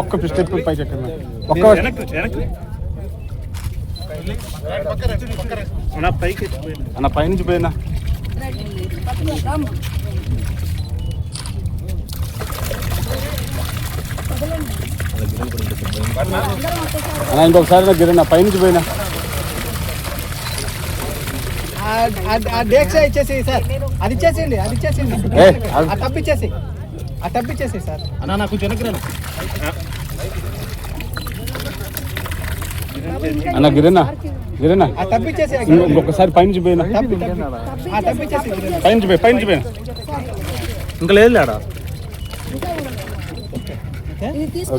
ఒక్క స్టెప్ పైకి ఎక్కండి ఒక్క అన్న పైనుంచి పోయినా అన్న ఇంకొకసారి నాకు గిరన్నా పైనుంచి పోయినా? ఆ డేక్ష ఇచ్చేసి సార్. అది ఇచ్చేసేయండి అది ఇచ్చేసేయండి. అది- ఆ టబ్ సార్. అన్న నాకు వెనక్కి అన్న ఆ ఇంకొ- ఇంకొకసారి పైనుంచి పోయినా. పైనుంచి పోయి పైనుంచి పోయినా. ఇంకా లేదు లేడా? ఇది తీసుకో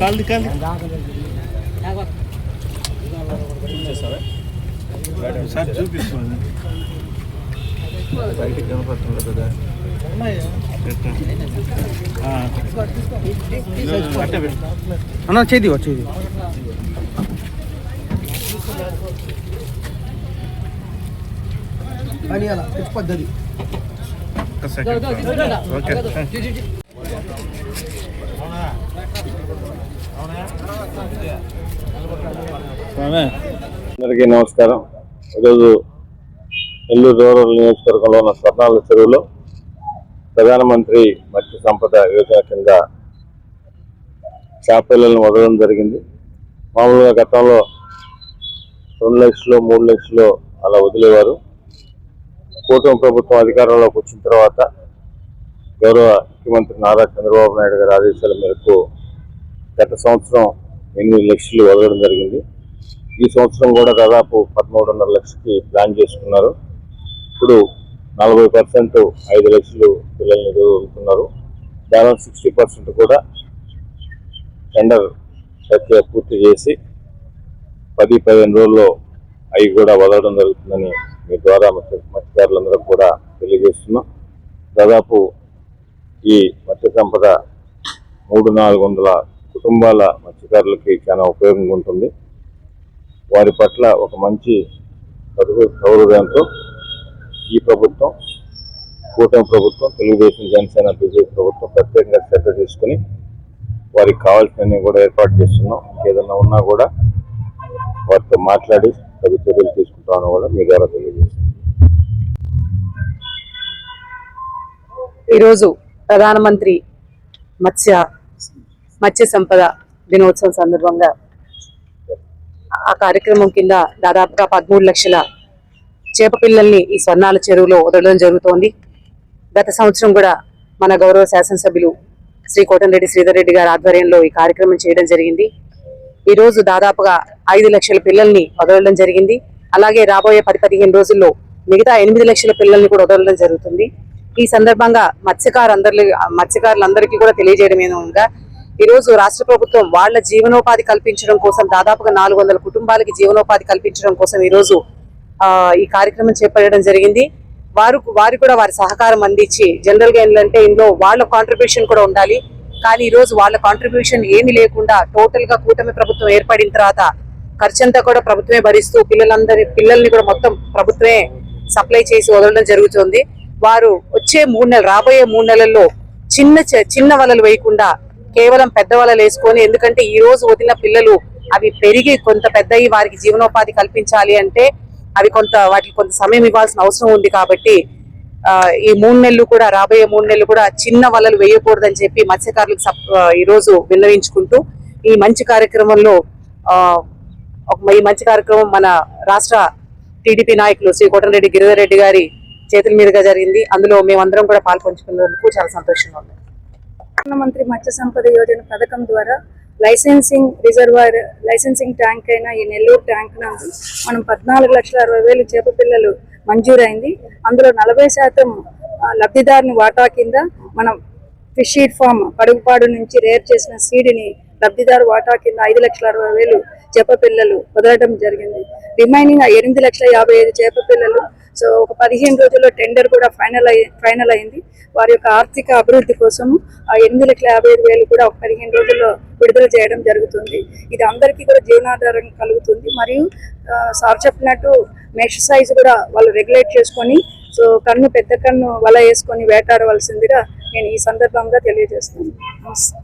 కాల్ది కాల్ది. సార్ చూపిస్తుంది. బయటికి కనపడుతుంది కదా? అన్న చేది వచ్చేది పని అలా పద్ధతి. ఓకే అందరికీ నమస్కారం. ఈరోజు నెల్లూరు రూరల్ నియోజకవర్గంలో ఉన్న స్వర్ణాల చెరువులో ప్రధానమంత్రి మత్స్య సంపద యోజన కింద చేపలను వదలడం జరిగింది. మామూలుగా గతంలో రెండు లక్షలు మూడు లక్షలు అలా వదిలేవారు. కూటమి ప్రభుత్వం అధికారంలోకి వచ్చిన తర్వాత గౌరవ ముఖ్యమంత్రి నారా చంద్రబాబు నాయుడు గారి ఆదేశాల మేరకు గత సంవత్సరం ఎనిమిది లక్షలు వదలడం జరిగింది. ఈ సంవత్సరం కూడా దాదాపు పదమూడున్నర లక్షకి ప్లాన్ చేసుకున్నారు. ఇప్పుడు నలభై పర్సెంట్ ఐదు లక్షలు పిల్లల్ని వదులుతున్నారు బ్యాలెన్స్ సిక్స్టీ పర్సెంట్ కూడా టెండర్ ప్రక్రియ పూర్తి చేసి పది పదిహేను రోజుల్లో అవి కూడా వదలడం జరుగుతుందని మీ ద్వారా మత్స్య మత్స్యకారులందరూ కూడా తెలియజేస్తున్నాం. దాదాపు ఈ మత్స్య సంపద మూడు నాలుగు వందల కుటుంబాల మత్స్యకారులకి చాలా ఉపయోగంగా ఉంటుంది. వారి పట్ల ఒక మంచి చదువు సౌహృదయంతో ఈ ప్రభుత్వం కూటమి ప్రభుత్వం తెలుగుదేశం జనసేన బీజేపీ ప్రభుత్వం ప్రత్యేకంగా శ్రద్ధ తీసుకుని వారికి కావాల్సినవి కూడా ఏర్పాటు చేస్తున్నాం. ఏదైనా ఉన్నా కూడా వారితో మాట్లాడి తగు చర్యలు తీసుకుంటామని కూడా మీ ద్వారా తెలియజేస్తున్నాం. ఈరోజు ప్రధానమంత్రి మత్స్య మత్స్య సంపద దినోత్సవం సందర్భంగా ఆ కార్యక్రమం కింద దాదాపుగా పదమూడు లక్షల చేప పిల్లల్ని ఈ స్వర్ణాల చెరువులో వదలడం జరుగుతోంది. గత సంవత్సరం కూడా మన గౌరవ శాసనసభ్యులు శ్రీ కోటంరెడ్డి శ్రీధర్ రెడ్డి గారి ఆధ్వర్యంలో ఈ కార్యక్రమం చేయడం జరిగింది. ఈరోజు దాదాపుగా ఐదు లక్షల పిల్లల్ని వదలడం జరిగింది. అలాగే రాబోయే పది పదిహేను రోజుల్లో మిగతా ఎనిమిది లక్షల పిల్లల్ని కూడా వదలడం జరుగుతుంది. ఈ సందర్భంగా మత్స్యకారులందరి మత్స్యకారులందరికీ కూడా తెలియజేయడం ఏమనగా ఈరోజు రాష్ట్ర ప్రభుత్వం వాళ్ళ జీవనోపాధి కల్పించడం కోసం దాదాపుగా నాలుగు వందల కుటుంబాలకి జీవనోపాధి కల్పించడం కోసం ఈరోజు ఈ కార్యక్రమం చేపట్టడం జరిగింది. వారు వారు కూడా వారి సహకారం అందించి జనరల్గా ఏంటంటే ఇందులో వాళ్ళ కాంట్రిబ్యూషన్ కూడా ఉండాలి. కానీ ఈరోజు వాళ్ళ కాంట్రిబ్యూషన్ ఏమీ లేకుండా టోటల్గా కూటమి ప్రభుత్వం ఏర్పడిన తర్వాత ఖర్చంతా కూడా ప్రభుత్వమే భరిస్తూ పిల్లలందరి పిల్లల్ని కూడా మొత్తం ప్రభుత్వమే సప్లై చేసి వదలడం జరుగుతుంది. వారు వచ్చే మూడు నెలలు రాబోయే మూడు నెలల్లో చిన్న చిన్న వలలు వేయకుండా కేవలం పెద్దవాళ్ళు వేసుకొని ఎందుకంటే ఈ రోజు వదిలిన పిల్లలు అవి పెరిగి కొంత పెద్దయి వారికి జీవనోపాధి కల్పించాలి అంటే అవి కొంత వాటికి కొంత సమయం ఇవ్వాల్సిన అవసరం ఉంది కాబట్టి ఈ మూడు నెలలు కూడా రాబోయే మూడు నెలలు కూడా చిన్న వలలు వేయకూడదని చెప్పి మత్స్యకారులకు సప్- ఈ రోజు విన్నవించుకుంటూ ఈ మంచి కార్యక్రమంలో ఈ మంచి కార్యక్రమం మన రాష్ట్ర టీడీపీ నాయకులు శ్రీ కోటరెడ్డి గిరిధర్ రెడ్డి గారి చేతుల మీదుగా జరిగింది. అందులో మేమందరం కూడా పాల్పంచుకున్నందుకు చాలా సంతోషంగా ఉంది. ప్రధానమంత్రి మత్స్య సంపద యోజన పథకం ద్వారా లైసెన్సింగ్ రిజర్వాయర్ లైసెన్సింగ్ ట్యాంక్ అయిన ఈ నెల్లూరు ట్యాంక్ నందు మనం పద్నాలుగు లక్షల అరవై వేలు చేప పిల్లలు మంజూరైంది. అందులో నలభై శాతం లబ్ధిదారుని వాటా కింద మనం ఫిష్ ఫామ్ పడుగుపాడు నుంచి రేర్ చేసిన సీడ్ని లబ్ధిదారు వాటా కింద ఐదు లక్షల అరవై వేలు చేప పిల్లలు వదలడం జరిగింది. రిమైనింగ్ ఎనిమిది లక్షల యాభై ఐదు చేప పిల్లలు. సో ఒక పదిహేను రోజుల్లో టెండర్ కూడా ఫైనల్ అయి ఫైనల్ అయింది. వారి యొక్క ఆర్థిక అభివృద్ధి కోసం ఆ ఎనిమిది లక్షల యాభై ఐదు వేలు కూడా ఒక పదిహేను రోజుల్లో విడుదల చేయడం జరుగుతుంది. ఇది అందరికీ కూడా జీవనాధారం కలుగుతుంది. మరియు సార్ చెప్పినట్టు మెష్ సైజ్ కూడా వాళ్ళు రెగ్యులేట్ చేసుకొని సో కన్ను పెద్ద కన్ను వల వేసుకొని వేటాడవలసిందిగా నేను ఈ సందర్భంగా తెలియజేస్తున్నాను. నమస్తే.